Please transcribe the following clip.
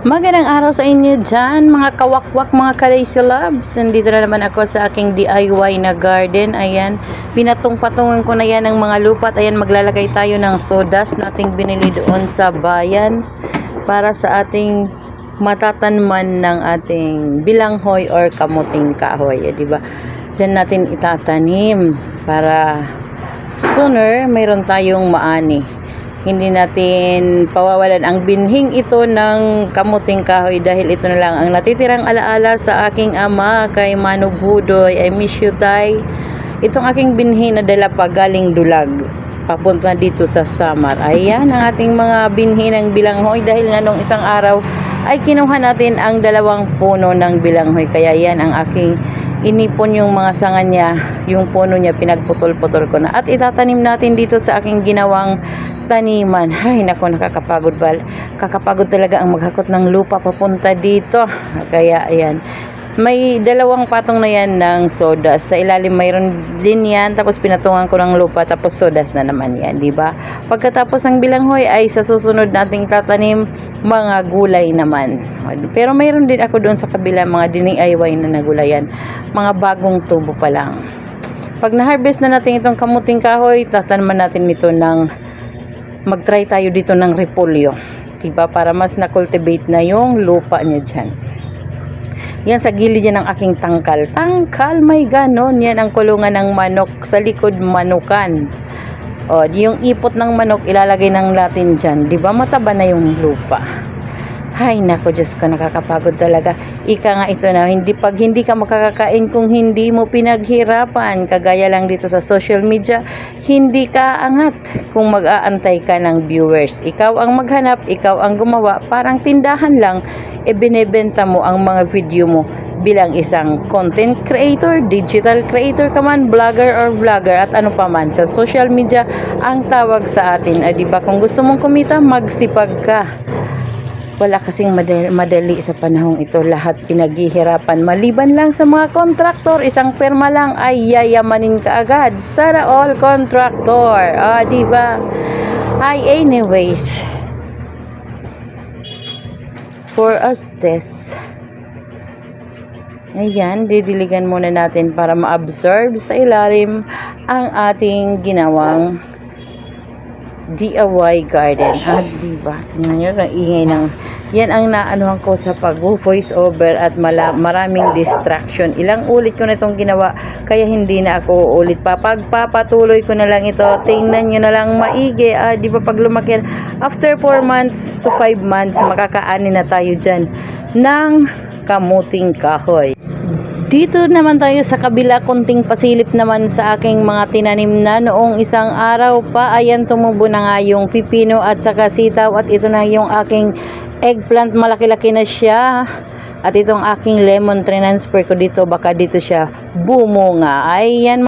Magandang araw sa inyo dyan, mga kawakwak, mga kalazy loves. Nandito na naman ako sa aking DIY na garden. Ayan, pinatong-patungan ko na yan ng mga lupa. Ayan, maglalagay tayo ng sodas na ating binili doon sa bayan para sa ating matatanman ng ating bilanghoy or kamuting kahoy. Eh, di ba? Diyan natin itatanim para sooner mayroon tayong maani hindi natin pawawalan ang binhing ito ng kamuting kahoy dahil ito na lang ang natitirang alaala sa aking ama kay Mano Budoy. I miss you tay. Itong aking binhi na dala pa galing dulag papunta dito sa Samar. Ayan ang ating mga binhi ng bilanghoy dahil nga nung isang araw ay kinuha natin ang dalawang puno ng bilanghoy. Kaya yan ang aking inipon yung mga sanga niya, yung puno niya, pinagputol-putol ko na. At itatanim natin dito sa aking ginawang taniman. Ay, nako, nakakapagod bal. Kakapagod talaga ang maghakot ng lupa papunta dito. Kaya, ayan. May dalawang patong na yan ng sodas. Sa ilalim mayroon din yan. Tapos pinatungan ko ng lupa. Tapos sodas na naman yan. di ba? Pagkatapos ng bilanghoy ay sa susunod nating tatanim mga gulay naman. Pero mayroon din ako doon sa kabila mga DIY na nagulayan. Mga bagong tubo pa lang. Pag na-harvest na natin itong kamuting kahoy, tatanaman natin ito ng mag-try tayo dito ng repolyo. Diba? Para mas na-cultivate na yung lupa niya dyan. Yan sa gilid yan ng aking tangkal. Tangkal, may ganon. Yan ang kulungan ng manok. Sa likod, manukan. O, yung ipot ng manok, ilalagay ng natin dyan. Di ba mataba na yung lupa? Hay, nako, Diyos ko, nakakapagod talaga. Ika nga ito na, hindi, pag hindi ka makakakain kung hindi mo pinaghirapan, kagaya lang dito sa social media, hindi ka angat kung mag-aantay ka ng viewers. Ikaw ang maghanap, ikaw ang gumawa, parang tindahan lang, e binebenta mo ang mga video mo bilang isang content creator, digital creator ka man, vlogger or vlogger at ano pa man sa social media ang tawag sa atin. Ay, di ba kung gusto mong kumita, magsipag ka. Wala kasing madali, madali sa panahong ito. Lahat pinaghihirapan. Maliban lang sa mga kontraktor, isang perma lang ay yayamanin ka agad. Sana all contractor. Ah, di ba? Ay, anyways. For us this. Ayan, didiligan muna natin para ma-absorb sa ilalim ang ating ginawang DIY garden. Ah, diba? Tingnan nyo, ang ingay ng... Yan ang naanuhan ko sa pag-voice over at mala, maraming distraction. Ilang ulit ko na itong ginawa, kaya hindi na ako ulit pa. Pagpapatuloy ko na lang ito, tingnan nyo na lang maigi. Ah, di ba pag lumaki, after 4 months to 5 months, makakaani na tayo dyan ng kamuting kahoy. Dito naman tayo sa kabila, kunting pasilip naman sa aking mga tinanim na noong isang araw pa. Ayan, tumubo na nga yung pipino at saka sitaw at ito na yung aking eggplant. Malaki-laki na siya. At itong aking lemon transfer ko dito, baka dito siya bumunga. Ayan.